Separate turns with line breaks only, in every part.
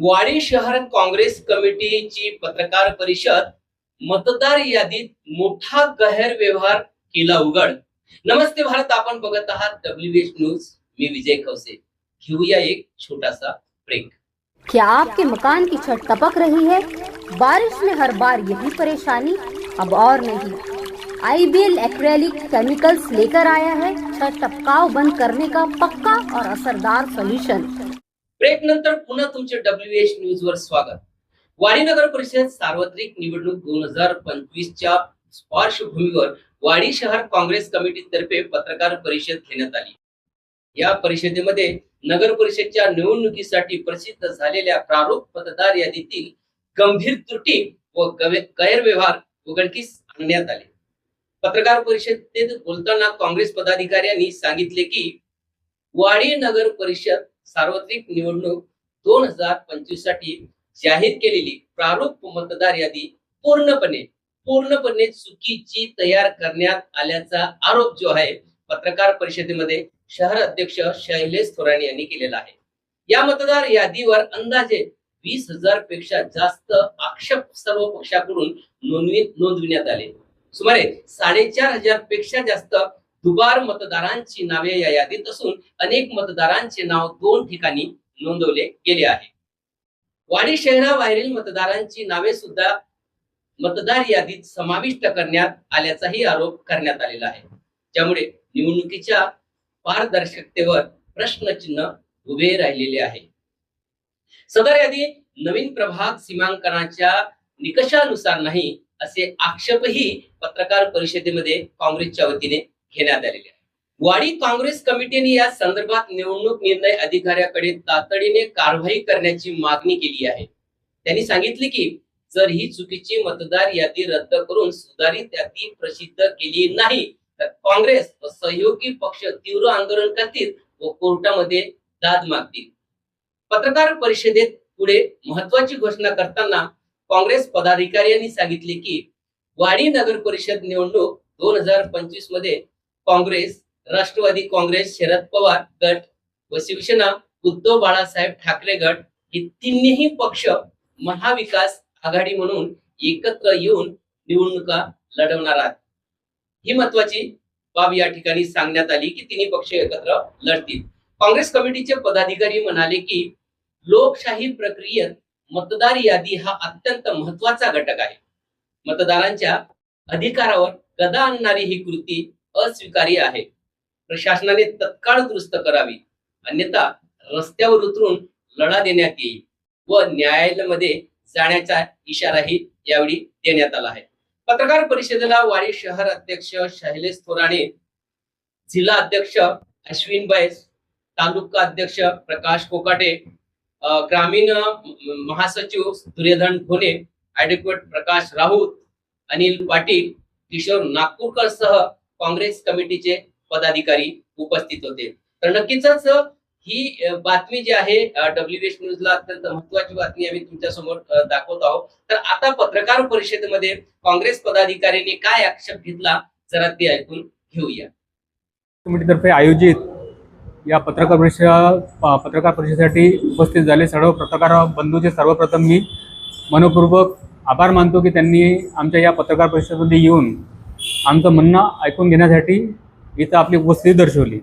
वाडी शहर काँग्रेस कमिटीची पत्रकार परिषद मतदार यादीत मोठा गैरव्यवहार केला उघड. नमस्ते भारत, आपण बघत आहात एच न्यूज़ मी विजय खवसे. घेऊया एक छोटासा ब्रेक
क्या आपके मकान की छत टपक रही है? बारिश में हर बार यही परेशानी अब और नहीं। आईबीएल एक्रेलिक केमिकल्स लेकर आया है। छत टपकाव बंद करने का पक्का और असरदार सोल्यूशन
ब्रेक नंतर पुन्हा तुमचे डब्ल्यू एच न्यूज वर स्वागत. वाडी नगर परिषद सार्वत्रिक निवडणूक दोन हजार पंचवीसच्या पार्श्वभूमीवर वाडी शहर काँग्रेस कमिटीतर्फे पत्रकार परिषद घेण्यात आली. या परिषदेमध्ये नगर परिषदच्या निवडणुकीसाठी प्रसिद्ध झालेल्या प्रारूप मतदार यादीतील गंभीर त्रुटी व गैरव्यवहार उघडकीस आणण्यात आले. पत्रकार परिषदेत बोलताना काँग्रेस पदाधिकाऱ्यांनी सांगितले की वाडी नगर परिषद सार्वत्रिक निवडणूक दोन हजार पंचवीससाठी जाहीर केलेली प्रारूप मतदार यादी पूर्णपणे पूर्णपणे चुकीची तयार करण्यात आल्याचा आरोप जो आहे पत्रकार परिषदेमध्ये शहर अध्यक्ष शैलेश थोराणी यांनी केलेला आहे. या मतदार यादीवर अंदाजे वीस हजारपेक्षा जास्त आक्षेप सर्व पक्षाकडून नोंदवी नोंदविण्यात आले. सुमारे साडेचार हजारपेक्षा जास्त दुबार मतदारांची नावे या यादीत असून अनेक मतदारांचे नाव दोन ठिकाणी नोंदवले गेले आहे. वाडी शहराबाहेरील मतदारांची नावे सुद्धा मतदार यादीत समाविष्ट करण्यात आल्याचाही आरोप करण्यात आलेला आहे. त्यामुळे निवडणुकीच्या पारदर्शकतेवर प्रश्नचिन्ह उभे राहिलेले आहे. सदर यादी नवीन प्रभाग सीमांकनाच्या निकषानुसार नाही असे आक्षेपही पत्रकार परिषदेमध्ये काँग्रेसच्या वतीने घेण्यात आलेली आहे. वाडी काँग्रेस कमिटीने या संदर्भात निवडणूक निर्णय अधिकाऱ्याकडे तातडीने कारवाई करण्याची मागणी केली आहे. त्यांनी सांगितले की जर ही चुकीची मतदार यादी रद्द करून सुधारित यादी प्रसिद्ध केली नाही तर काँग्रेस व सहयोगी पक्ष तीव्र आंदोलन करतील व कोर्टामध्ये दाद मागतील. पत्रकार परिषदेत पुढे महत्वाची घोषणा करताना काँग्रेस पदाधिकाऱ्यांनी सांगितले की वाडी नगर परिषद निवडणूक दोन हजार पंचवीसमध्ये काँग्रेस राष्ट्रवादी काँग्रेस शरद पवार गट व शिवसेना उद्धव बाळासाहेब ठाकरे गट हे तिन्ही पक्ष महाविकास आघाडी म्हणून एकत्र येऊन निवडणुका लढवणार आहेत. ही महत्वाची बाब या ठिकाणी सांगण्यात आली की तिन्ही पक्ष एकत्र लढतील. काँग्रेस कमिटीचे पदाधिकारी म्हणाले की लोकशाही प्रक्रियेत मतदार यादी हा अत्यंत महत्त्वाचा घटक आहे. मतदारांच्या अधिकारावर गदा आणणारी ही कृती अस्वीकार्य आहे. प्रशासनाने तत्काळ दुरुस्त करावी. अन्यथा रस्त्यावर उतरून लढा देण्यात येईल व न्यायालयामध्ये जाण्याचा इशाराही यावेळी देण्यात आला आहे. पत्रकार परिषदेला वाडी शहर अध्यक्ष शैलेश थोराणे जिल्हा अध्यक्ष अश्विन बैस तालुका अध्यक्ष प्रकाश कोकाटे ग्रामीण महासचिव सूर्यधन खोने ऍडव्होकेट प्रकाश राऊत अनिल पाटील किशोर नागपूरकर सह काँग्रेस कमिटीचे पदाधिकारी उपस्थित होते. तर नक्कीच ही बातमी जी आहे डब्ल्यू एच न्यूजला अत्यंत महत्वाची बातमी आम्ही तुमच्यासमोर दाखवत आहोत. तर आता पत्रकार परिषदेमध्ये काँग्रेस पदाधिकाऱ्यांनी काय आक्षेप घेतला जरा ते ऐकून घेऊया.
कमिटीतर्फे आयोजित या पत्रकार परिषद पत्रकार परिषदेसाठी उपस्थित झाले सर्व पत्रकार बंधूचे सर्वप्रथम मी मनपूर्वक आभार मानतो की त्यांनी आमच्या या पत्रकार परिषदेमध्ये येऊन आमचं म्हणणं ऐकून घेण्यासाठी इथं आपली उपस्थिती दर्शवली.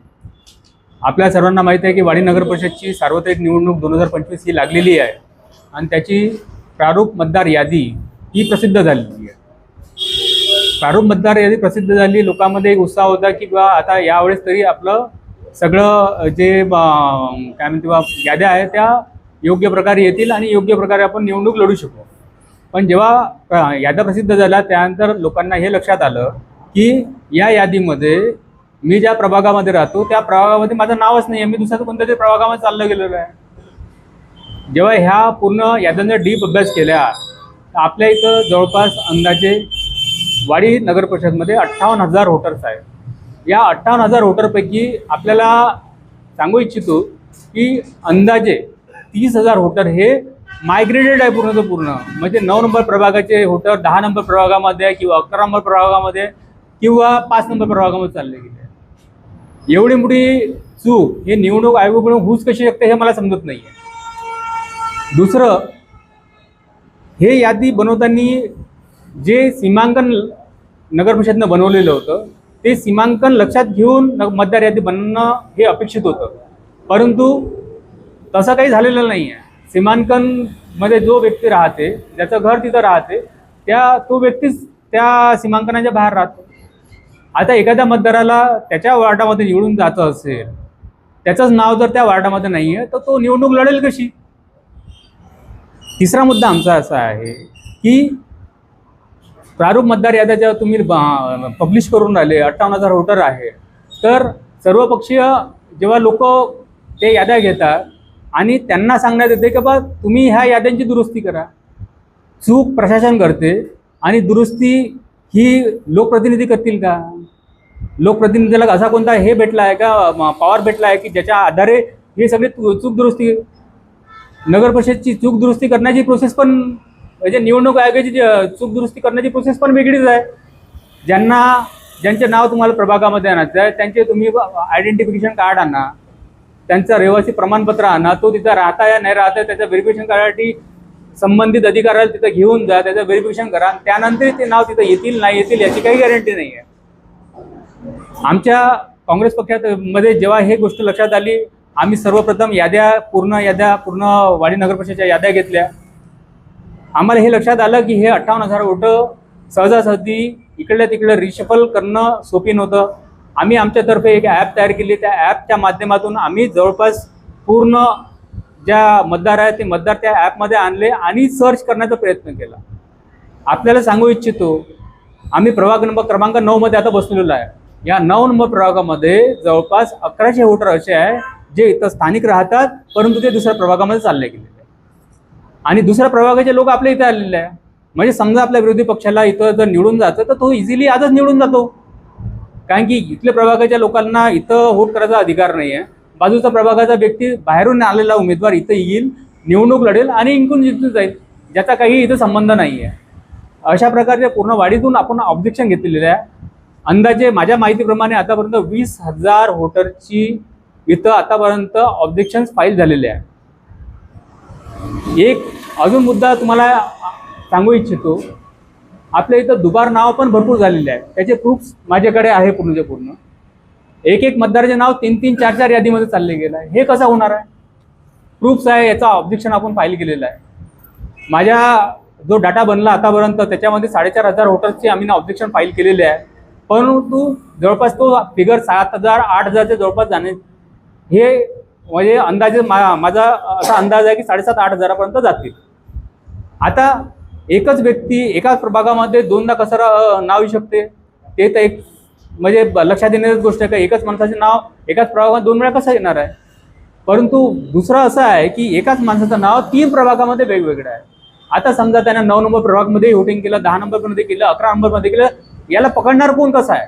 आपल्या सर्वांना माहीत आहे की वाडी नगर परिषदची सार्वत्रिक निवडणूक दोन हजार पंचवीस ही लागलेली आहे आणि त्याची प्रारूप मतदार यादी ही प्रसिद्ध झालेली आहे. प्रारूप मतदार यादी प्रसिद्ध झाली लोकांमध्ये एक उत्साह होता की बा आता यावेळेस तरी आपलं सगळं जे काय म्हणते बा याद्या आहेत त्या योग्य प्रकारे येतील आणि योग्य प्रकारे आपण निवडणूक लढू शकू. पण जेव्हा अ, याद्या प्रसिद्ध झाल्या त्यानंतर लोकांना हे लक्षात आलं की या यादीमध्ये मी ज्या प्रभागामध्ये राहतो त्या प्रभागामध्ये माझं नावच नाही आहे मी दुसऱ्या कोणत्या तरी प्रभागामध्ये चाललं गेलेलो आहे. जेव्हा ह्या पूर्ण याद्यांचा डीप अभ्यास केल्या तर आपल्या इथं जवळपास अंदाजे वाडी नगर परिषदमध्ये अठ्ठावन्न हजार होटर्स आहेत. या अठ्ठावन्न हजार होटरपैकी आपल्याला सांगू इच्छितो की अंदाजे तीस हजार होटर हे मायग्रेटेड आहे पूर्णचं पूर्ण. म्हणजे नऊ नंबर प्रभागाचे होटल दहा नंबर प्रभागामध्ये किंवा अकरा नंबर प्रभागामध्ये किंवा पाच नंबर प्रभागामध्ये चालले गेले. एवढी मोठी चूक हे निवडणूक आयोगाकडून होऊच कशी शकते हे मला समजत नाही आहे दुसरं हे यादी बनवताना जे सीमांकन नगर परिषदनं बनवलेलं होतं ते सीमांकन लक्षात घेऊन मतदार यादी बनणं हे अपेक्षित होतं. परंतु तसं काही झालेलं नाही आहे सीमांकनमध्ये जो व्यक्ती राहते ज्याचं घर तिथं राहते त्या तो व्यक्तीच त्या सीमांकनाच्या बाहेर राहतो. आता एखाद्या मतदाराला त्याच्या वार्डामध्ये निवडून जायचं असेल त्याचंच नाव जर त्या वार्डामध्ये नाही आहे तर तो निवडणूक लढेल कशी? तिसरा मुद्दा आमचा असा आहे की प्रारूप मतदार याद्या जेव्हा तुम्ही पब्लिश करून राहिले अठ्ठावन्न हजार वोटर आहे तर सर्वपक्षीय जेव्हा लोक ते याद्या घेतात आणि त्यांना सांगण्यात येते की बा तुम्ही ह्या याद्यांची दुरुस्ती करा. चूक प्रशासन करते आणि दुरुस्ती ही लोकप्रतिनिधी करतील का? लोकप्रतिनिधीला असा कोणता हे भेटला आहे का पॉवर भेटला आहे की ज्याच्या आधारे हे सगळे चूक दुरुस्ती नगर परिषदची चूक दुरुस्ती करण्याची प्रोसेस पण म्हणजे निवडणूक आयोगाची चूक दुरुस्ती करण्याची प्रोसेस पण वेगळीच आहे. ज्यांना ज्यांचे नाव तुम्हाला प्रभागामध्ये आणायचं आहे त्यांचे तुम्ही आयडेंटिफिकेशन कार्ड आणा. त्यांचं रहिवासी प्रमाणपत्र आणा तो तिथं राहता या नाही राहता त्याचं व्हेरिफिकेशन करण्यासाठी संबंधित अधिकाऱ्याला तिथं घेऊन जा त्याचं व्हेरिफिकेशन करा. त्यानंतर ते नाव तिथं येतील नाही येतील याची काही गॅरंटी नाही आहे. आमच्या काँग्रेस पक्षात मध्ये जेव्हा हे गोष्ट लक्षात आली आम्ही सर्वप्रथम याद्या पूर्ण याद्या पूर्ण वाडी नगर परिषदेच्या याद्या घेतल्या. आम्हाला हे लक्षात आलं की हे अठ्ठावन्न हजार वोटं सहजासहजी इकडल्या तिकडे रिशफल करणं सोपी नव्हतं. आम्ही आमच्यातर्फे एक ॲप तयार केली. त्या ॲपच्या माध्यमातून आम्ही जवळपास पूर्ण ज्या मतदार आहेत ते मतदार त्या ॲपमध्ये आणले आणि सर्च करण्याचा प्रयत्न केला. आपल्याला सांगू इच्छितो आम्ही प्रभाग नंबर क्रमांक नऊमध्ये आता बसलेलो आहे. या नऊ नंबर प्रभागामध्ये जवळपास अकराशे वोटर असे आहे जे इथं स्थानिक राहतात परंतु ते दुसऱ्या प्रभागामध्ये चालले गेलेले आहे आणि दुसऱ्या प्रभागाचे लोक आपल्या इथे आलेले आहे म्हणजे समजा आपल्या विरोधी पक्षाला इथं जर निवडून जातं तर तो इझिली आजच निवडून जातो. कारण की इथल्या प्रभागाच्या लोकांना इथं वोट करायचा अधिकार नाही आहे बाजूचा प्रभागाचा व्यक्ती बाहेरून आलेला उमेदवार इथं येईल निवडणूक लढेल आणि इंकून जिंकून जाईल ज्याचा काही इथं संबंध नाही आहे अशा प्रकारच्या पूर्ण वाढीतून आपण ऑब्जेक्शन घेतलेलं आहे. अंदाजे माझ्या माहितीप्रमाणे आतापर्यंत वीस हजार वोटरची इथं आतापर्यंत ऑब्जेक्शन्स फाईल झालेले आहे एक अजून मुद्दा तुम्हाला सांगू इच्छितो. आपल्या इथं दुबार नाव पण भरपूर झालेले आहे. त्याचे प्रूफ्स माझ्याकडे आहे पूर्णचे पूर्ण एक एक मतदाराचे नाव तीन तीन चार चार यादीमध्ये चालले गेलं आहे. हे कसं होणार आहे? प्रूफ्स आहे याचा ऑब्जेक्शन आपण फाईल केलेला आहे. माझ्या जो डाटा बनला आतापर्यंत त्याच्यामध्ये साडेचार हजार वोटर्सची आम्ही ऑब्जेक्शन फाईल केलेले आहे. परंतु जवळपास तो फिगर सात हजार आठ हजारच्या जवळपास जाणे हे म्हणजे अंदाजे मा माझा असा अंदाज आहे की साडेसात आठ हजारापर्यंत जातील. आता एकच व्यक्ती एकाच प्रभागामध्ये दोनदा कसं नाव येऊ शकते. ते तर एक म्हणजे लक्षात येण्याची गोष्ट आहे का एकाच माणसाचे नाव एकाच प्रभागात दोन वेळा कसं येणार आहे? परंतु दुसरं असं आहे की एकाच माणसाचं नाव तीन प्रभागामध्ये वेगवेगळं आहे. आता समजा त्यानं नऊ नंबर प्रभागमध्ये वोटिंग केलं दहा नंबरमध्ये केलं अकरा नंबरमध्ये केलं याला पकडणार कोण कसं आहे?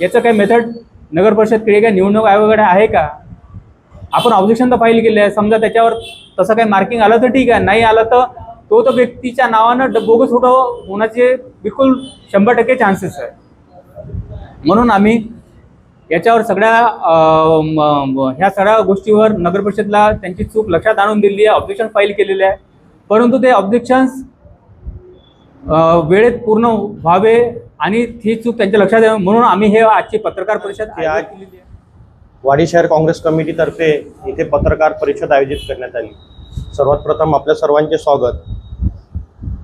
याचं काही मेथड नगर परिषदकडे काय निवडणूक आयोगाकडे आहे का? आपण ऑब्जेक्शन तर फाईल केले आहे. समजा त्याच्यावर तसं काही मार्किंग आलं तर ठीक आहे. नाही आलं तर तो तर व्यक्तीच्या नावानं बोगस फोटो होण्याचे बिलकुल शंभर टक्के चान्सेस आहे. म्हणून आम्ही याच्यावर सगळ्या ह्या सगळ्या गोष्टीवर नगर परिषदला त्यांची चूक लक्षात आणून दिली आहे ऑब्जेक्शन फाईल केलेले आहे. परंतु ते ऑब्जेक्शन्स वेळेत पूर्ण व्हावे आणि ही चूक त्यांच्या लक्षात यावी म्हणून आम्ही हे आजची पत्रकार परिषद
ते आज- वाडी शहर काँग्रेस कमिटीतर्फे इथे पत्रकार परिषद आयोजित करण्यात आली. सर्वात प्रथम आपल्या सर्वांचे स्वागत.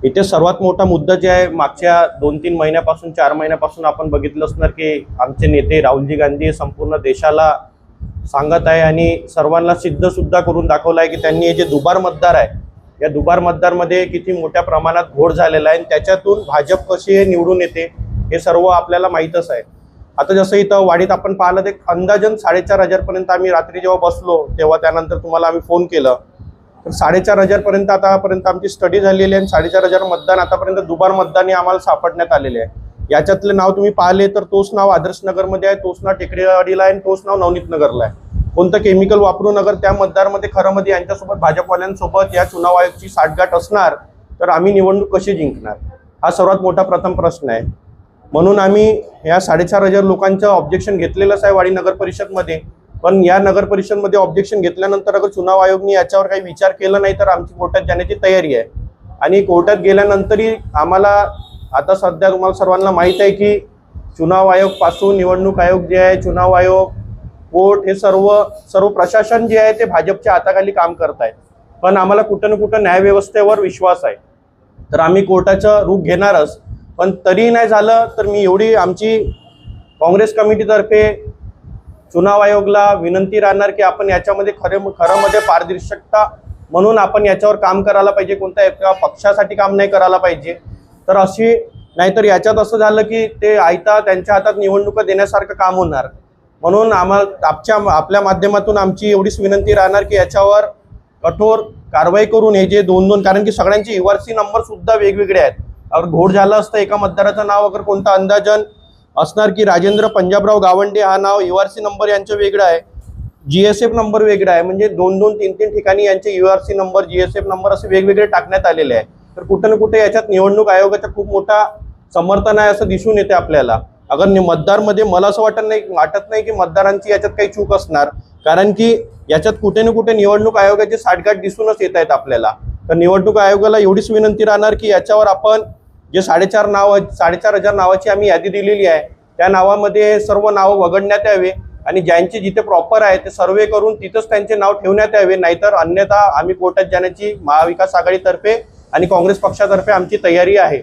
इथे सर्वात मोठा मुद्दा जे आहे मागच्या दोन तीन महिन्यापासून चार महिन्यापासून आपण बघितलं असणार की आमचे नेते राहुलजी गांधी हे संपूर्ण देशाला सांगत आहे आणि सर्वांना सिद्धसुद्धा करून दाखवलं आहे की त्यांनी हे जे दुबार मतदार आहे या दुबार मतदारमध्ये किती मोठ्या प्रमाणात घोड झालेला आहे आणि त्याच्यातून भाजप कशी हे निवडून येते हे सर्व आपल्याला माहीतच आहे. आता जसं इथं वाढीत आपण पाहिलं ते अंदाजन साडेचार हजारपर्यंत आम्ही रात्री जेव्हा बसलो तेव्हा त्यानंतर तुम्हाला आम्ही फोन केलं. तर साडेचार हजारपर्यंत आतापर्यंत आमची स्टडी झालेली आहे आणि साडेचार हजार मतदान आतापर्यंत दुबार मतदानी आम्हाला सापडण्यात आलेले आहे. याच्यातले नाव तुम्ही पाहिले तर तोच नाव आदर्श नगरमध्ये आहे तोच नाव टेकडेवाडीला आहे आणि तोच नाव नवनीत नगरला आहे. कोणतं केमिकल वापरू नगर त्या मतदारमध्ये खरं मध्ये यांच्यासोबत भाजपवाल्यांसोबत या चुनाव आयोगची साठगाठ असणार तर आम्ही निवडणूक कशी जिंकणार? हा सर्वात मोठा प्रथम प्रश्न आहे. म्हणून आम्ही या साडेचार हजार लोकांचं ऑब्जेक्शन घेतलेलंच आहे वाडी नगर परिषदमध्ये. पण या नगर परिषदमध्ये ऑब्जेक्शन घेतल्यानंतर अगर चुनाव आयोगने याच्यावर काही विचार केला नाही तर आमची कोर्टात जाण्याची तयारी आहे. आणि कोर्टात गेल्यानंतरही आम्हाला आता सध्या तुम्हाला सर्वांना माहीत आहे की चुनाव आयोगपासून निवडणूक आयोग जे आहे चुनाव आयोग कोर्ट हे सर्व सर्व प्रशासन जे आहे ते भाजपच्या हाताखाली काम करत आहे. पण आम्हाला कुठं ना कुठं न्यायव्यवस्थेवर विश्वास आहे. तर आम्ही कोर्टाचं रूप घेणारच पण तरी नाही झालं तर मी एवढी आमची काँग्रेस कमिटीतर्फे चुनाव आयोगला विनंती राहणार की आपण याच्यामध्ये खरे खरं मध्ये पारदर्शकता म्हणून आपण याच्यावर काम करायला पाहिजे कोणत्या एका पक्षासाठी काम नाही करायला पाहिजे. तर अशी नाहीतर याच्यात असं झालं की ते आयता त्यांच्या हातात निवडणुका देण्यासारखं काम होणार. म्हणून आम्हाला आमच्या आपल्या माध्यमातून आमची एवढीच विनंती राहणार की याच्यावर कठोर कारवाई करून हे जे दोन दोन कारण की सगळ्यांचे युआरसी नंबर सुद्धा वेगवेगळे आहेत. अगर घोड झालं असतं एका मतदाराचं नाव अगर कोणता अंदाजन असणार की राजेंद्र पंजाबराव गावंडे हा नाव यू आर सी नंबर यांचं वेगळं आहे. जीएसएफ नंबर वेगळा आहे. म्हणजे दोन दोन तीन तीन ठिकाणी यांचे U R C number GSF number असे वेगवेगळे टाकण्यात आलेले आहे. तर कुठं ना कुठे याच्यात निवडणूक आयोगाचा खूप मोठा समर्थन आहे असं दिसून येते आपल्याला. अगर मतदारमध्ये मला असं वाटत नाही वाटत नाही की मतदारांची याच्यात काही चूक असणार. कारण की याच्यात कुठे ना कुठे निवडणूक आयोगाचे साठगाठ दिसूनच येत आहेत आपल्याला. तर निवडणूक आयोगाला एवढीच विनंती राहणार की याच्यावर आपण जे साडेचार नाव साडेचार हजार नावाची आम्ही यादी दिलेली आहे त्या नावामध्ये सर्व नावं वगळण्यात यावे आणि ज्यांचे जिथे प्रॉपर आहे ते सर्वे करून तिथंच त्यांचे नाव ठेवण्यात यावे नाहीतर अन्यथा आम्ही कोर्टात जाण्याची महाविकास आघाडीतर्फे आणि काँग्रेस पक्षातर्फे आमची तयारी आहे.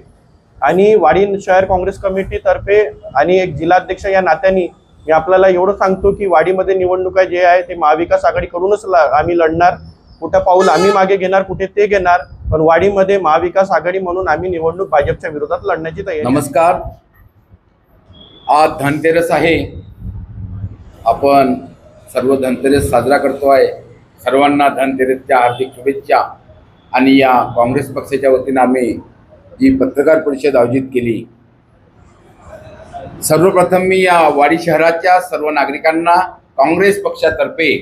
आणि वाडी शहर काँग्रेस कमिटीतर्फे आणि एक जिल्हाध्यक्ष या नात्याने मी आपल्याला एवढं सांगतो की वाडीमध्ये निवडणुका जे आहे ते महाविकास आघाडीकडूनच ला- आम्ही लढणार. कुठं पाऊल आम्ही मागे घेणार कुठे ते घेणार पण वाडीमध्ये महाविकास आघाडी म्हणून आम्ही निवडणूक भाजपच्या विरोधात लढण्याची तयारी
नमस्कार. आज धनतेरस आहे. आपण सर्व धनतेरस साजरा करतो आहे. सर्वांना धनतेरसच्या हार्दिक शुभेच्छा. आणि या काँग्रेस पक्षाच्या वतीनं आम्ही जी पत्रकार परिषद आयोजित केली. सर्वप्रथम मी या वाडी शहराच्या सर्व नागरिकांना काँग्रेस पक्षातर्फे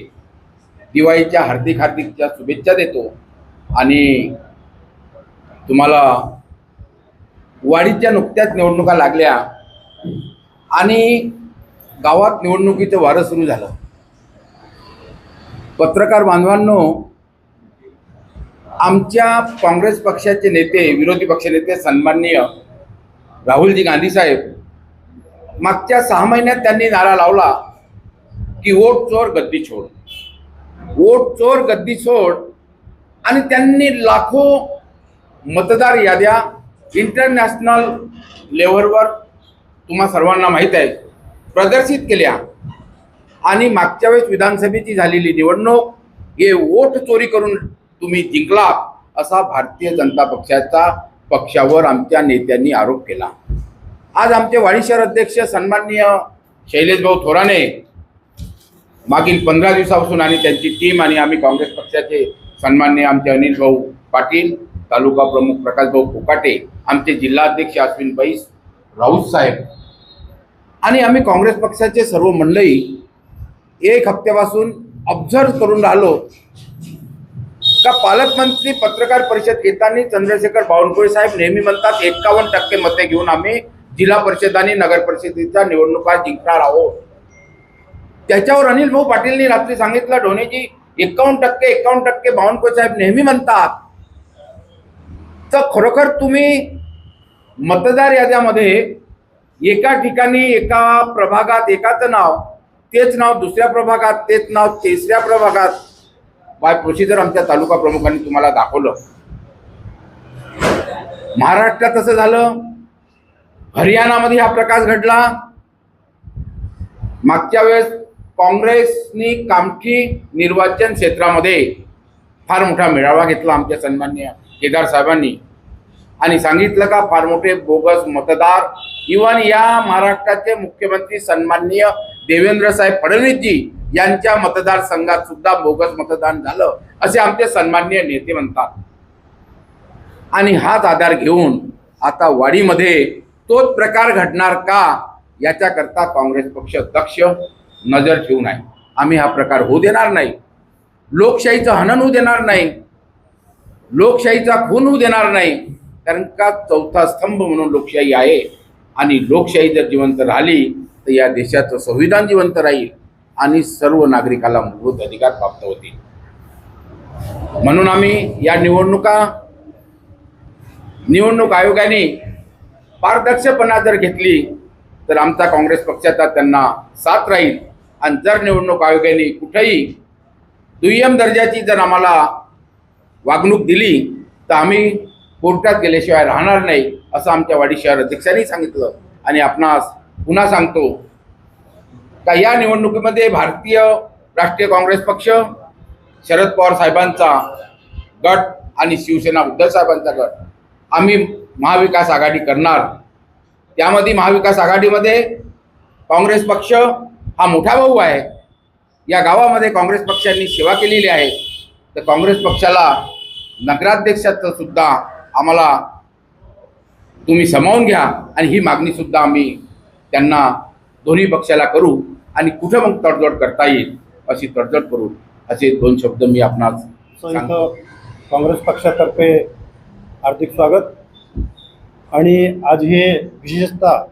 दिवाळीच्या हार्दिक हार्दिकच्या शुभेच्छा देतो. आणि तुम्हाला वाडीच्या नुकत्याच निवडणुका लागल्या आणि गावात निवडणुकीचं वारं सुरू झालं. पत्रकार बांधवांनो आमच्या काँग्रेस पक्षाचे नेते विरोधी पक्षनेते सन्माननीय राहुलजी गांधी साहेब मागच्या सहा महिन्यात त्यांनी नारा लावला की वोट चोर गद्दी छोड. वोट चोर गद्दी सोड आणि त्यांनी लाखो मतदार याद्या इंटरनॅशनल लेवलवर तुम्हा सर्वांना माहीत आहे. प्रदर्शित केल्या. आणि मागच्या वेळेस विधानसभेची झालेली निवडणूक हे वोट चोरी करून तुम्ही जिंकला असा भारतीय जनता पक्षाचा पक्षावर आमच्या नेत्यांनी आरोप केला. आज आमचे वाणी शहर अध्यक्ष सन्माननीय शैलेशभाऊ थोराने मागील पंधरा दिवसापासून आणि त्यांची टीम आणि आम्ही काँग्रेस पक्षाचे सन्माननीय आमचे अनिल भाऊ पाटील तालुका प्रमुख प्रकाश भाऊ कोकाटे आमचे जिल्हाध्यक्ष अश्विन बैस राऊत साहेब आणि आम्ही काँग्रेस पक्षाचे सर्व मंडळी एक हप्त्यापासून ऑब्झर्व करून राहिलो का पालकमंत्री पत्रकार परिषद घेताना चंद्रशेखर बावनकुळे साहेब नेहमी म्हणतात एकावन्न टक्के मते घेऊन आम्ही जिल्हा परिषद आणि नगर परिषदेच्या निवडणुका जिंकणार आहोत. त्याच्यावर अनिल भाऊ पाटीलनी रात्री सांगितलं ढोणेजी एकावन्न टक्के एकावन्न टक्के बावनकुळे साहेब नेहमी म्हणतात तर खरोखर तुम्ही मतदार याद्यामध्ये एका ठिकाणी एका प्रभागात एकाचं नाव तेच नाव दुसऱ्या प्रभागात तेच नाव तिसऱ्या प्रभागात बाय प्रोसिजर आमच्या तालुका प्रमुखांनी तुम्हाला दाखवलं. महाराष्ट्रात तसं झालं. हरियाणामध्ये हा प्रकाश घडला. मागच्या वेळेस काँग्रेसनी कामठी निर्वाचन क्षेत्रामध्ये फार मोठा मेळावा घेतला आमच्या सन्मान्य केदार साहेबांनी. आणि सांगितलं का फार मोठे बोगस मतदार इवन या महाराष्ट्राचे मुख्यमंत्री सन्माननीय देवेंद्र साहेब फडणवीसजी यांच्या मतदारसंघात सुद्धा बोगस मतदान झालं असे आमचे सन्माननीय नेते म्हणतात. आणि हाच आधार घेऊन आता वाडीमध्ये तोच प्रकार घडणार का याच्याकरता काँग्रेस पक्ष दक्ष नजर ठेवून आहे आम्ही हा प्रकार होऊ देणार नाही. लोकशाहीचं हनन होऊ देणार नाही. लोकशाहीचा खून होऊ देणार नाही. कारण का चौथा स्तंभ म्हणून लोकशाही आहे आणि लोकशाही जर जिवंत राहिली तर या देशाचं संविधान जिवंत राहील आणि सर्व नागरिकाला मूलभूत अधिकार प्राप्त होतील. म्हणून आम्ही या निवडणुका निवडणूक आयोगाने पारदर्शकपणा जर घेतली तर आमचा काँग्रेस पक्षाचा त्यांना साथ राहील. आणि जर निवडणूक आयोगाने कुठेही दुय्यम दर्जाची जर आम्हाला वागणूक दिली तर आम्ही कोर्टात गेल्याशिवाय राहणार नाही असं आमच्या वाडी शहर अध्यक्षांनी सांगितलं. आणि आपणास पुन्हा सांगतो का या निवडणुकीमध्ये भारतीय राष्ट्रीय काँग्रेस पक्ष शरद पवार साहेबांचा गट आणि शिवसेना उद्धव साहेबांचा गट आम्ही महाविकास आघाडी करणार. त्यामध्ये महाविकास आघाडीमध्ये काँग्रेस पक्ष हा मोठा भाऊ आहे. या गावामध्ये काँग्रेस पक्षांनी सेवा केलेली आहे. तर काँग्रेस पक्षाला नगराध्यक्षाचं सुद्धा आम्हाला तुम्ही समावून घ्या आणि ही मागणी सुद्धा आम्ही त्यांना दोन्ही पक्षाला करू आणि कुठं मग तडजोड करता येईल अशी तडजोड करू असे दोन शब्द मी आपणास
काँग्रेस पक्षातर्फे हार्दिक स्वागत. आणि आज हे विशेषतः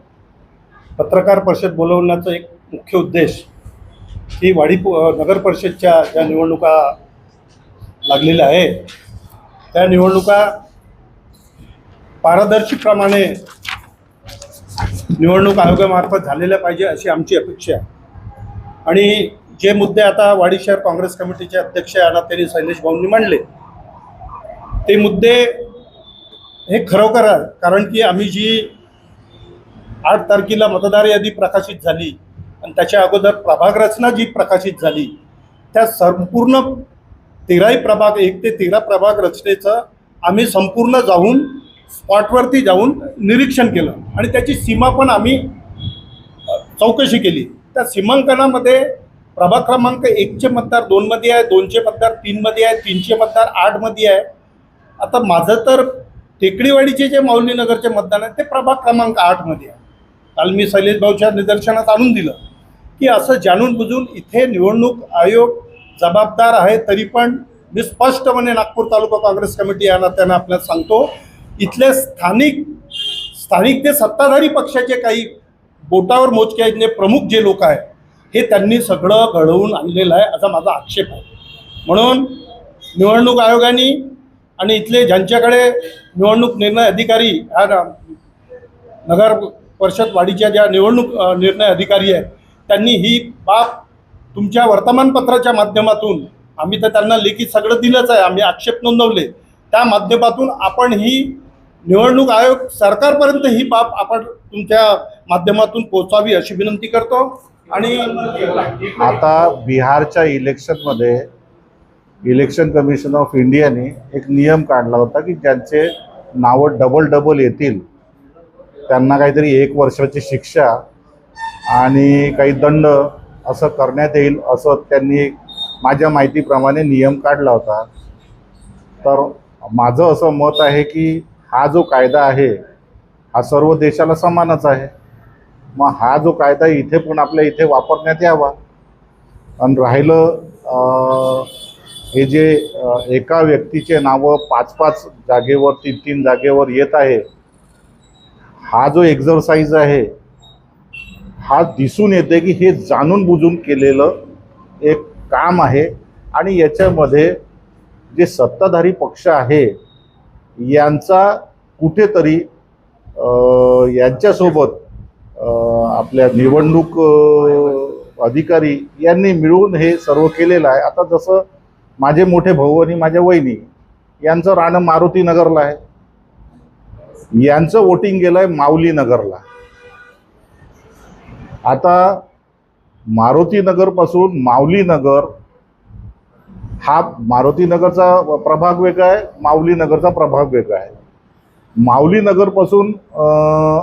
पत्रकार परिषद बोलवण्याचा एक मुख्य उद्देश की वाडी प- नगर परिषदच्या ज्या निवडणुका लागलेल्या आहे. त्या निवडणुका पारदर्शीप्रमाणे निवडणूक आयोगामार्फत झालेल्या पाहिजे अशी आमची अपेक्षा आहे. आणि जे मुद्दे आता वाडी शहर काँग्रेस कमिटीचे अध्यक्ष या त्यांनी शैलेश भाऊंनी मांडले ते मुद्दे हे खरोखर आहे. कारण की आम्ही जी आठ तारखेला मतदार यादी प्रकाशित झाली आणि त्याच्या अगोदर प्रभाग रचना जी प्रकाशित झाली त्या संपूर्ण तेराही प्रभाग एक ते तेरा प्रभाग रचनेचं आम्ही संपूर्ण जाऊन स्पॉटवरती जाऊन निरीक्षण केलं. आणि त्याची सीमा पण आम्ही चौकशी केली. त्या सीमांकनामध्ये प्रभाग क्रमांक एकचे मतदार दोनमध्ये आहे दोनचे मतदार तीनमध्ये आहे तीनशे मतदार आठमध्ये आहे. आता माझं तर टेकडीवाडीचे जे माऊलीनगरचे मतदान आहे ते प्रभाग क्रमांक आठमध्ये आहे. काल मी शैलेश भाऊच्या निदर्शनात आणून दिलं की असं जाणून बुजून इथे निवडणूक आयोग जबाबदार आहे तरी पण मी स्पष्टपणे नागपूर तालुका काँग्रेस कमिटी या नात्यानं आपल्याला सांगतो इथले स्थानिक स्थानिक ते सत्ताधारी पक्षाचे काही बोटावर मोजके जे प्रमुख जे लोक आहेत हे त्यांनी सगळं घडवून आणलेलं आहे असा माझा आक्षेप आहे. म्हणून निवडणूक आयोगाने आणि इथले ज्यांच्याकडे निवडणूक निर्णय अधिकारी ह्या नगर परिषद वाढीच्या ज्या निवडणूक निर्णय अधिकारी आहेत त्यांनी ही बाब तुमच्या वर्तमानपत्राच्या माध्यमातून आम्ही तर त्यांना लेखी सगळं दिलंच आहे. आम्ही आक्षेप नोंदवले. त्या माध्यमातून आपण ही निवडणूक आयोग सरकारपर्यंत ही बाब आपण तुमच्या माध्यमातून पोहोचावी अशी विनंती करतो. आणि
आता बिहारच्या इलेक्शनमध्ये इलेक्शन कमिशन ऑफ इंडियाने एक नियम काढला होता की ज्यांचे नावं डबल डबल येतील त्यांना काहीतरी एक वर्षाची शिक्षा आणि काही दंड असं करण्यात येईल असं त्यांनी माझ्या माहितीप्रमाणे नियम काढला होता. तर माझं असं मत आहे की हा जो कायदा आहे हा सर्व देशाला समानच आहे. मग हा जो कायदा इथे पण आपल्या इथे वापरण्यात यावा. आणि राहिलं हे जे एका व्यक्तीचे नावं पाच पाच जागेवर तीन तीन जागेवर येत आहे हा जो एक्झरसाइज आहे हा दिसून येते की हे जाणून बुजून केलेलं एक काम आहे. आणि याच्यामध्ये जे सत्ताधारी पक्ष आहे यांचा कुठेतरी यांच्यासोबत आपल्या निवडणूक अधिकारी यांनी मिळून हे सर्व केलेलं आहे. आता जसं माझे मोठे भाऊ आणि माझ्या वहिनी यांचं राहणं मारुती नगरला आहे. यांचं वोटिंग गेलं आहे माऊली नगरला. आता मारुती नगरपासून माऊली नगर. हा मारुती नगरचा प्रभाग वेगळा आहे माऊली नगरचा प्रभाग वेगळा आहे. माऊली नगरपासून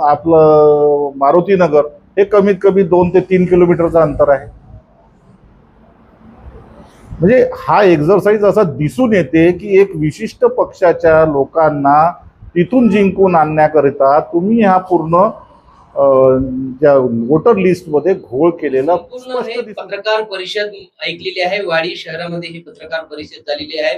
आपलं मारुती नगर हे कमीत कमी दोन ते तीन किलोमीटरचं अंतर आहे. म्हणजे हा एक्झरसाइज असा दिसून येते की एक विशिष्ट पक्षाच्या लोकांना तिथून जिंकून आणण्याकरिता तुम्ही हा पूर्ण ज्या वोटर लिस्टमध्ये घोळ केलेला
हे पत्रकार परिषद ऐकलेली आहे. वाडी शहरामध्ये ही पत्रकार परिषद झालेली आहे.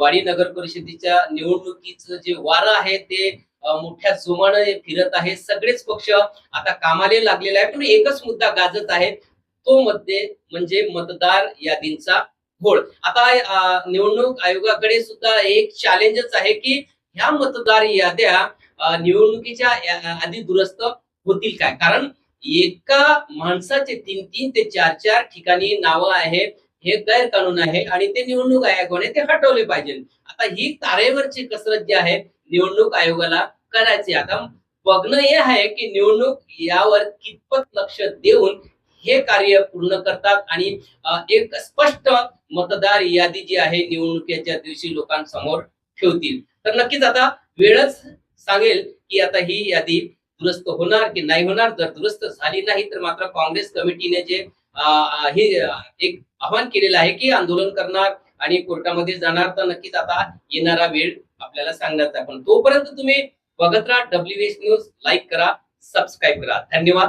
वाडी नगर परिषदेच्या निवडणुकीचं जे वारं आहे ते मोठ्या जोमानं फिरत आहे. सगळेच पक्ष आता कामाला लागलेले आहे पण एकच मुद्दा गाजत आहे. तो मध्ये म्हणजे मतदार यादींचा घोळ. आता निवडणूक आयोगाकडे सुद्धा एक चॅलेंजच आहे की ह्या मतदार याद्या निवडणुकीच्या आधी दुरुस्त होतील काय? कारण एका माणसाचे तीन तीन ते चार चार ठिकाणी नावं आहेत हे गैरकानून आहे आणि ते निवडणूक आयोगाने ते हटवले पाहिजे. आता ही तारेवरची कसरत जी आहे निवडणूक आयोगाला करायची आता बघणं हे आहे की निवडणूक यावर कितपत लक्ष देऊन हे कार्य पूर्ण करतात आणि एक स्पष्ट मतदार यादी जी आहे निवडणुकीच्या दिवशी लोकांसमोर ठेवतील. तर नक्कीच आता वेळच सांगेल की आता ही यादी दुरुस्त होणार की नाही होणार जर दुरुस्त झाली नाही तर मात्र काँग्रेस कमिटीने जे हे एक आवाहन केलेलं आहे की आंदोलन करणार आणि कोर्टामध्ये जाणार तर नक्कीच आता येणारा वेळ आपल्याला सांगण्यात आहे. पण तोपर्यंत तुम्ही बघत राहा डब्ल्यू एस न्यूज लाईक करा सबस्क्राईब करा. धन्यवाद.